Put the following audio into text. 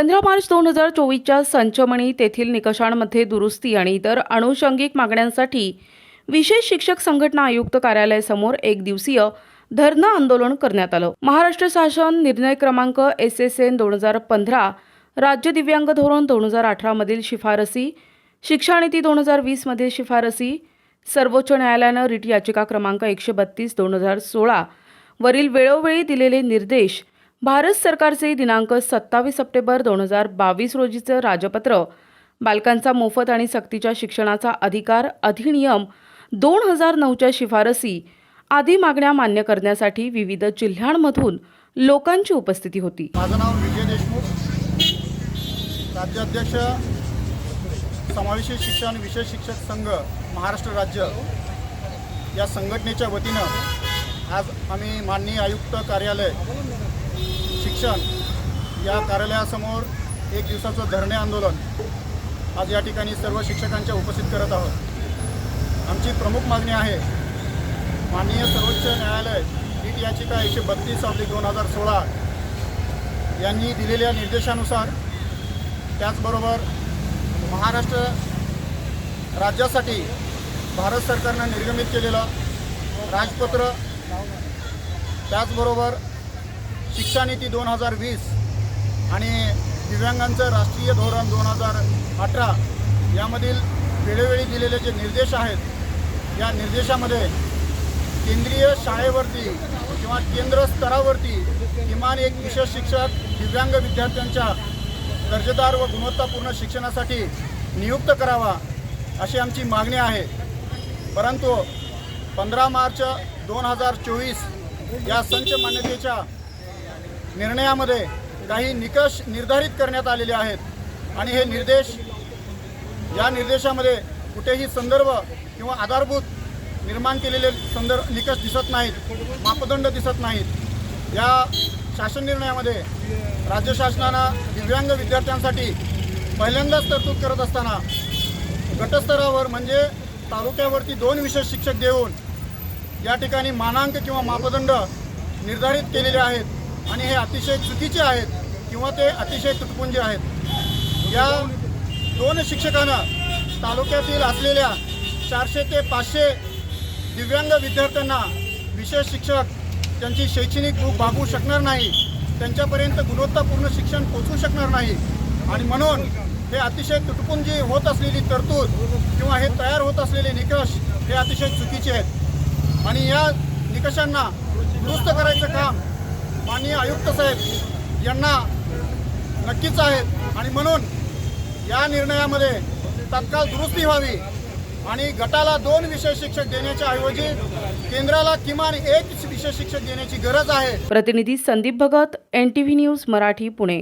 पंधरा मार्च दोन हजार चोवीसच्या संचमणी तेथील निकषांमध्ये दुरुस्ती आणि इतर अनुषंगिक मागण्यांसाठी विशेष शिक्षक संघटना आयुक्त कार्यालयासमोर एक दिवसीय धरणं आंदोलन करण्यात आलं. महाराष्ट्र शासन निर्णय क्रमांक एस एस एन दोन हजार पंधरा राज्य दिव्यांग धोरण दोन हजार अठरामधील शिफारसी शिक्षानीती दोन हजार वीसमधील शिफारसी सर्वोच्च न्यायालयानं रिट याचिका क्रमांक एकशे बत्तीस दोन हजार सोळा वरील वेळोवेळी दिलेले निर्देश भारत सरकारचे दिनांक सत्तावीस सप्टेंबर दोन हजार बावीस रोजीचं राजपत्र. बालकांचा मोफत आणि सक्तीच्या शिक्षणाचा अधिकार अधिनियम दोन हजार नऊच्या शिफारसी आदी मागण्या मान्य करण्यासाठी विविध जिल्ह्यांमधून लोकांची उपस्थिती होती. माझं नाव विजय देशमुख. राज्याध्यक्ष समावेश शिक्षण विशेष शिक्षक संघ महाराष्ट्र राज्य या संघटनेच्या वतीनं आज आम्ही माननीय आयुक्त कार्यालय शिक्षण या कार्यालयासमोर एक दिवसाचं धरणे आंदोलन आज या ठिकाणी सर्व शिक्षकांच्या उपस्थित करत आहोत. आमची प्रमुख मागणी आहे माननीय सर्वोच्च न्यायालय पीठ याचिका एकशे बत्तीस ऑब्लिक दोन हजार सोळा यांनी दिलेल्या निर्देशानुसार त्याचबरोबर महाराष्ट्र राज्यासाठी भारत सरकारनं निर्गमित केलेलं राजपत्र त्याचबरोबर शिक्षानीती दोन हजार वीस आणि दिव्यांगांचं राष्ट्रीय धोरण दोन हजार अठरा यामधील वेळोवेळी दिलेले जे निर्देश आहेत या निर्देशामध्ये केंद्रीय शाळेवरती किंवा केंद्र स्तरावरती किमान एक विशेष शिक्षक दिव्यांग विद्यार्थ्यांच्या दर्जेदार व गुणवत्तापूर्ण शिक्षणासाठी नियुक्त करावा अशी आमची मागणी आहे. परंतु पंधरा मार्च दोन हजार चोवीस या संच मान्यतेच्या निर्णयामध्ये काही निकष निर्धारित करण्यात आलेले आहेत. आणि हे निर्देश या निर्देशामध्ये कुठेही संदर्भ किंवा आधारभूत निर्माण केलेले संदर्भ निकष दिसत नाहीत मापदंड दिसत नाहीत. या शासन निर्णयामध्ये राज्य शासनानं दिव्यांग विद्यार्थ्यांसाठी पहिल्यांदाच तरतूद करत असताना गटस्तरावर म्हणजे तालुक्यावरती दोन विशेष शिक्षक देऊन या ठिकाणी मानांक किंवा मापदंड निर्धारित केलेले आहेत. आणि हे अतिशय चुकीचे आहेत किंवा ते अतिशय तुटपुंजे आहेत. या दोन शिक्षकानं तालुक्यातील असलेल्या चारशे ते पाचशे दिव्यांग विद्यार्थ्यांना विशेष शिक्षक त्यांची शैक्षणिक भूक भागू शकणार नाही त्यांच्यापर्यंत गुणवत्तापूर्ण शिक्षण पोचवू शकणार नाही. आणि म्हणून हे अतिशय तुटपुंजी होत असलेली तरतूद किंवा हे तयार होत असलेले निकष हे अतिशय चुकीचे आहेत. आणि या निकषांना दुरुस्त करायचं काम माननीय आयुक्त साहेब यांना नक्कीच आहेत. आणि म्हणून या निर्णयामध्ये तत्काळ दुरुस्ती व्हावी आणि गटाला दोन विशेष शिक्षक देण्याच्या ऐवजी केंद्राला किमान एक विशेष शिक्षक देण्याची गरज आहे. प्रतिनिधी Sandeep Bhagat N T V news Marathi Pune.